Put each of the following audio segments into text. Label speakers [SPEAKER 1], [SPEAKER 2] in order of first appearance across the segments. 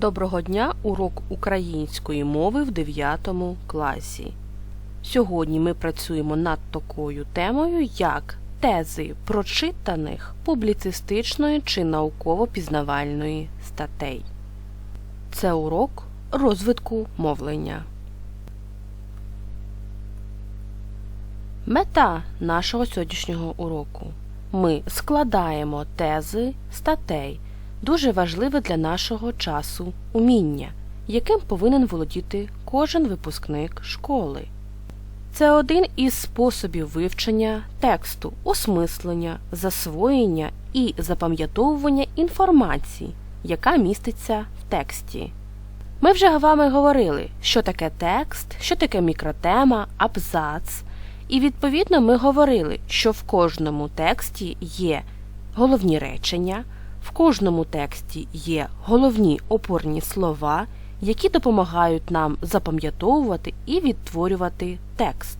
[SPEAKER 1] Доброго дня! Урок української мови в 9 класі. Сьогодні ми працюємо над такою темою, як тези прочитаних публіцистичної чи науково-пізнавальної статей. Це урок розвитку мовлення. Мета нашого сьогоднішнього уроку. Ми складаємо тези статей дуже важливе для нашого часу уміння, яким повинен володіти кожен випускник школи. Це один із способів вивчення тексту, осмислення, засвоєння і запам'ятовування інформації, яка міститься в тексті. Ми вже вами говорили, що таке текст, що таке мікротема, абзац, і відповідно ми говорили, що в кожному тексті є головні речення. В кожному тексті є головні опорні слова, які допомагають нам запам'ятовувати і відтворювати текст.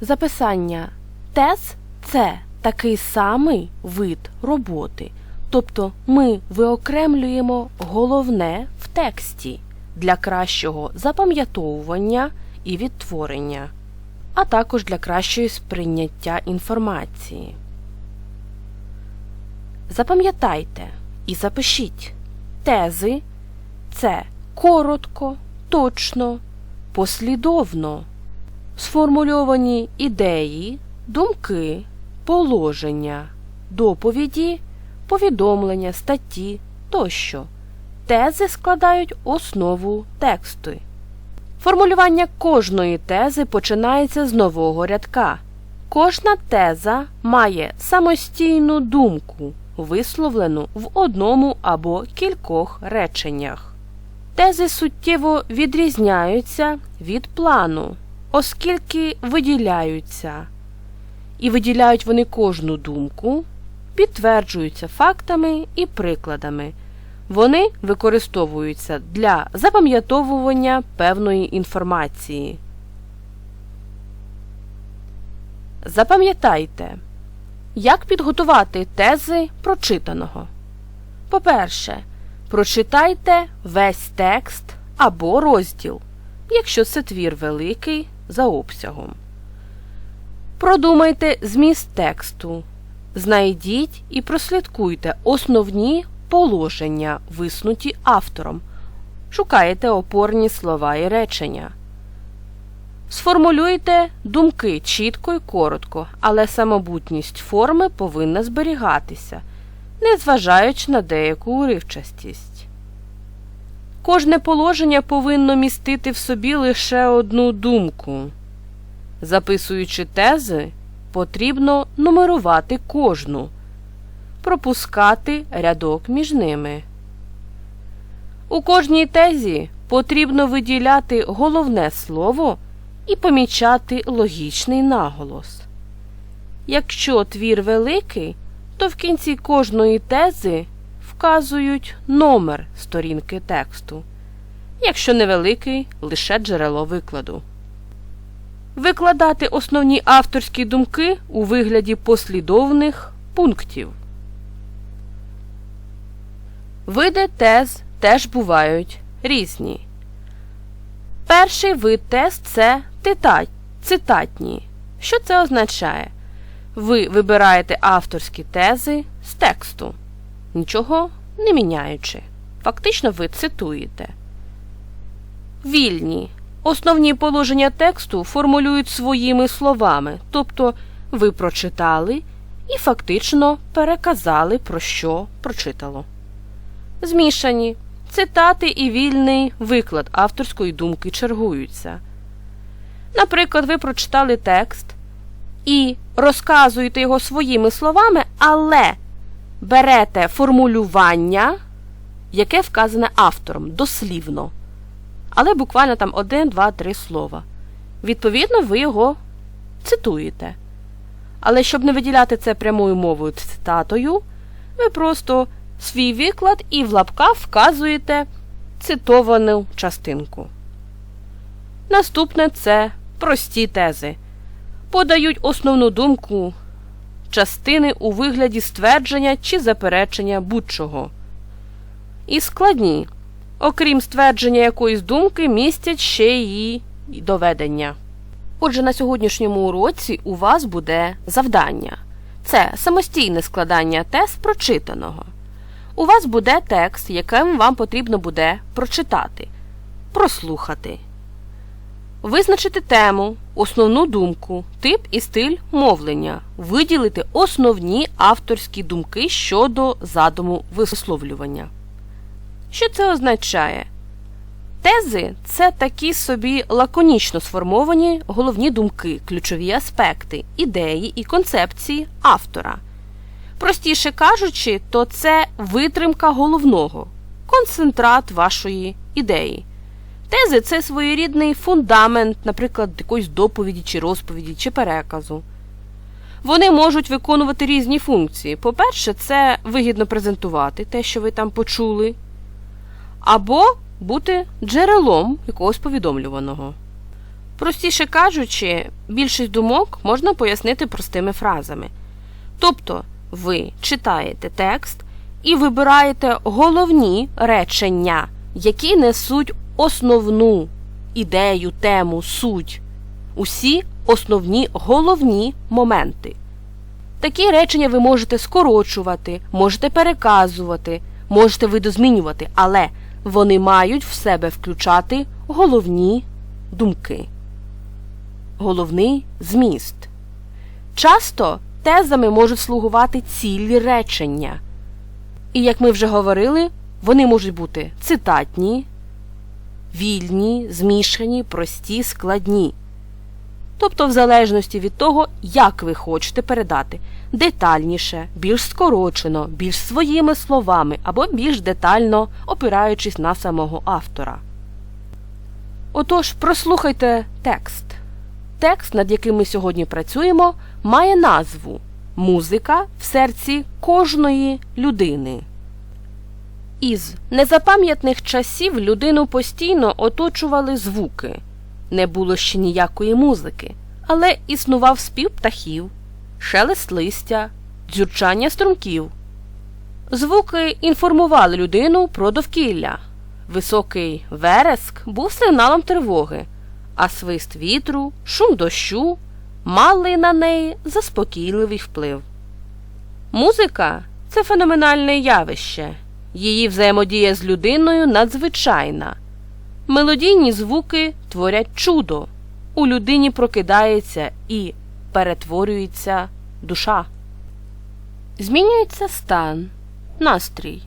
[SPEAKER 1] Записання тез це такий самий вид роботи, тобто ми виокремлюємо головне в тексті для кращого запам'ятовування і відтворення, а також для кращої сприйняття інформації. Запам'ятайте і запишіть тези це коротко, точно, послідовно, сформульовані ідеї, думки, положення, доповіді, повідомлення, статті тощо. Тези складають основу тексту. Формулювання кожної тези починається з нового рядка. Кожна теза має самостійну думку висловлену в одному або кількох реченнях. Тези суттєво відрізняються від плану, оскільки виділяються, і виділяють вони кожну думку, підтверджуються фактами і прикладами. Вони використовуються для запам'ятовування певної інформації. Запам'ятайте як підготувати тези прочитаного? По-перше, прочитайте весь текст або розділ, якщо це твір великий за обсягом. Продумайте зміст тексту. Знайдіть і прослідкуйте основні положення, виснуті автором. Шукаєте опорні слова і речення. Сформулюйте думки чітко і коротко, але самобутність форми повинна зберігатися, незважаючи на деяку уривчастість. Кожне положення повинно містити в собі лише одну думку. Записуючи тези, потрібно нумерувати кожну, пропускати рядок між ними. У кожній тезі потрібно виділяти головне слово і помічати логічний наголос. Якщо твір великий, то в кінці кожної тези вказують номер сторінки тексту, якщо невеликий лише джерело викладу. Викладати основні авторські думки у вигляді послідовних пунктів. Види тез теж бувають різні. Перший вид тез це Титать, цитатні. Що це означає? Ви вибираєте авторські тези з тексту, нічого не міняючи. Фактично ви цитуєте. Вільні. Основні положення тексту формулюють своїми словами, тобто ви прочитали і фактично переказали, про що прочитало. Змішані. Цитати і вільний виклад авторської думки чергуються. Наприклад, ви прочитали текст і розказуєте його своїми словами, але берете формулювання, яке вказане автором дослівно. Але буквально там один, два, три слова. Відповідно, ви його цитуєте. Але щоб не виділяти це прямою мовою цитатою, ви просто свій виклад і в лапках вказуєте цитовану частинку. Наступне це прості тези, подають основну думку частини у вигляді ствердження чи заперечення будь-чого. і складні, окрім ствердження якоїсь думки, містять ще її доведення. Отже, на сьогоднішньому уроці у вас буде завдання. Це самостійне складання тез прочитаного. У вас буде текст, яким вам потрібно буде прочитати, прослухати, визначити тему, основну думку, тип і стиль мовлення, виділити основні авторські думки щодо задуму висловлювання. Що це означає? Тези це такі собі лаконічно сформовані головні думки, ключові аспекти, ідеї і концепції автора. Простіше кажучи, то це витримка головного, концентрат вашої ідеї. Тези це своєрідний фундамент, наприклад, якоїсь доповіді чи розповіді чи переказу. Вони можуть виконувати різні функції. По-перше, це вигідно презентувати те, що ви там почули, або бути джерелом якогось повідомлюваного. Простіше кажучи, більшість думок можна пояснити простими фразами. Тобто, ви читаєте текст і вибираєте головні речення, які несуть основну ідею, тему, суть, усі основні головні моменти. Такі речення ви можете скорочувати, можете переказувати, можете видозмінювати, але вони мають в себе включати головні думки, головний зміст. Часто тезами можуть слугувати цілі речення. І, як ми вже говорили, вони можуть бути цитатні, вільні, змішані, прості, складні. Тобто, в залежності від того, як ви хочете передати детальніше, більш скорочено, більш своїми словами або більш детально опираючись на самого автора. Отож, прослухайте текст. Текст, над яким ми сьогодні працюємо, має назву Музика в серці кожної людини. Із незапам'ятних часів людину постійно оточували звуки. Не було ще ніякої музики, але існував спів птахів, шелест листя, дзюрчання струмків. Звуки інформували людину про довкілля. Високий вереск був сигналом тривоги, а свист вітру, шум дощу мали на неї заспокійливий вплив. Музика це феноменальне явище. Її взаємодія з людиною надзвичайна. Мелодійні звуки творять чудо. У людині прокидається і перетворюється душа. Змінюється стан, настрій.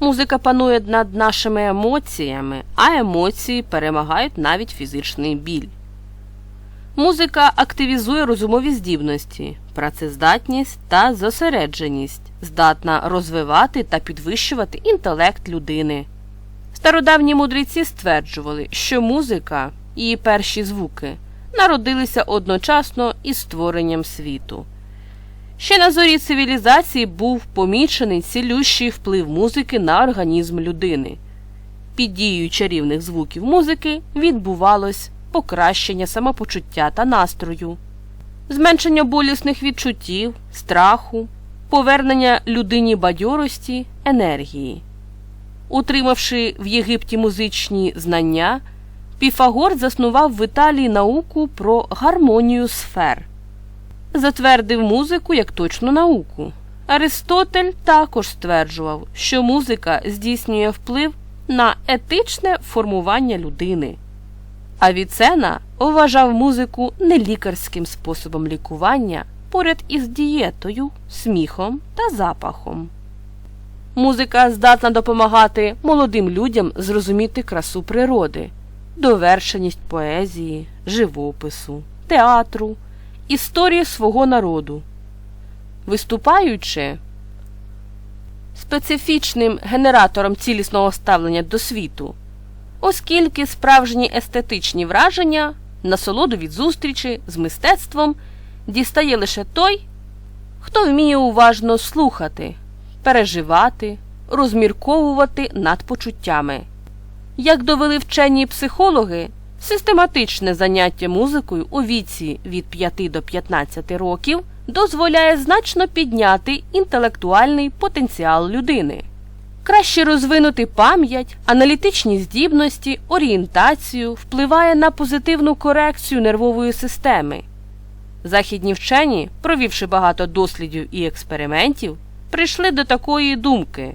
[SPEAKER 1] Музика панує над нашими емоціями, а емоції перемагають навіть фізичний біль. Музика активізує розумові здібності, працездатність та зосередженість, здатна розвивати та підвищувати інтелект людини. Стародавні мудреці стверджували, що музика, її перші звуки, народилися одночасно із створенням світу. Ще на зорі цивілізації був помічений цілющий вплив музики на організм людини. Під дією чарівних звуків музики відбувалось покращення самопочуття та настрою, зменшення болісних відчуттів, страху, повернення людині бадьорості, енергії. Утримавши в Єгипті музичні знання, Піфагор заснував в Італії науку про гармонію сфер, затвердив музику як точну науку. Аристотель також стверджував, що музика здійснює вплив на етичне формування людини. Авіцена вважав музику нелікарським способом лікування поряд із дієтою, сміхом та запахом. Музика здатна допомагати молодим людям зрозуміти красу природи, довершеність поезії, живопису, театру, історії свого народу. Виступаючи специфічним генератором цілісного ставлення до світу, оскільки справжні естетичні враження, насолоду від зустрічі з мистецтвом дістає лише той, хто вміє уважно слухати переживати, розмірковувати над почуттями. Як довели вчені психологи, систематичне заняття музикою у віці від 5 до 15 років дозволяє значно підняти інтелектуальний потенціал людини. краще розвинути пам'ять, аналітичні здібності, орієнтацію, впливає на позитивну корекцію нервової системи. Західні вчені, провівши багато дослідів і експериментів, прийшли до такої думки.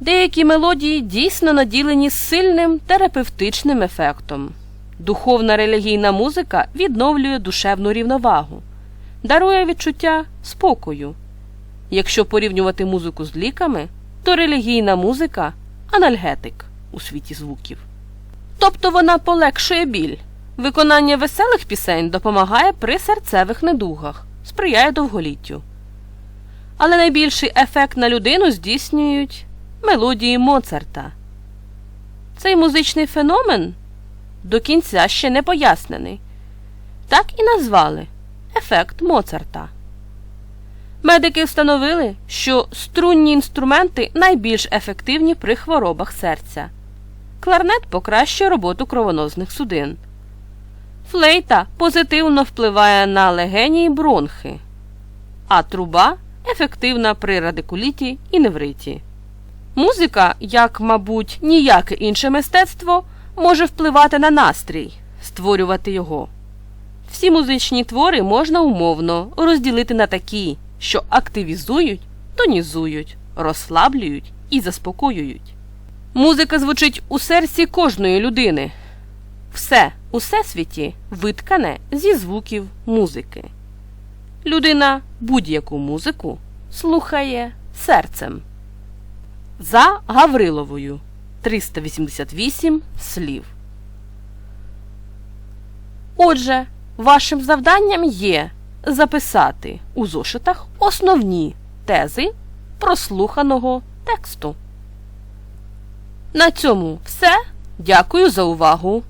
[SPEAKER 1] Деякі мелодії дійсно наділені сильним терапевтичним ефектом. Духовна релігійна музика відновлює душевну рівновагу, дарує відчуття спокою. Якщо порівнювати музику з ліками, то релігійна музика анальгетик у світі звуків. Тобто вона полегшує біль. Виконання веселих пісень допомагає при серцевих недугах, сприяє довголіттю. Але найбільший ефект на людину здійснюють мелодії Моцарта. Цей музичний феномен до кінця ще не пояснений. Так і назвали ефект Моцарта. Медики встановили, що струнні інструменти найбільш ефективні при хворобах серця. Кларнет покращує роботу кровоносних судин. Флейта позитивно впливає на легені й бронхи, а труба ефективна при радикуліті і невриті. Музика, як, мабуть, ніяке інше мистецтво, може впливати на настрій, створювати його. Всі музичні твори можна умовно розділити на такі, що активізують, тонізують, розслаблюють і заспокоюють. Музика звучить у серці кожної людини. Все у всесвіті виткане зі звуків музики. Людина будь-яку музику слухає серцем. За Гавриловою 388 слів. Отже, вашим завданням є записати у зошитах основні тези прослуханого тексту. На цьому все. Дякую за увагу.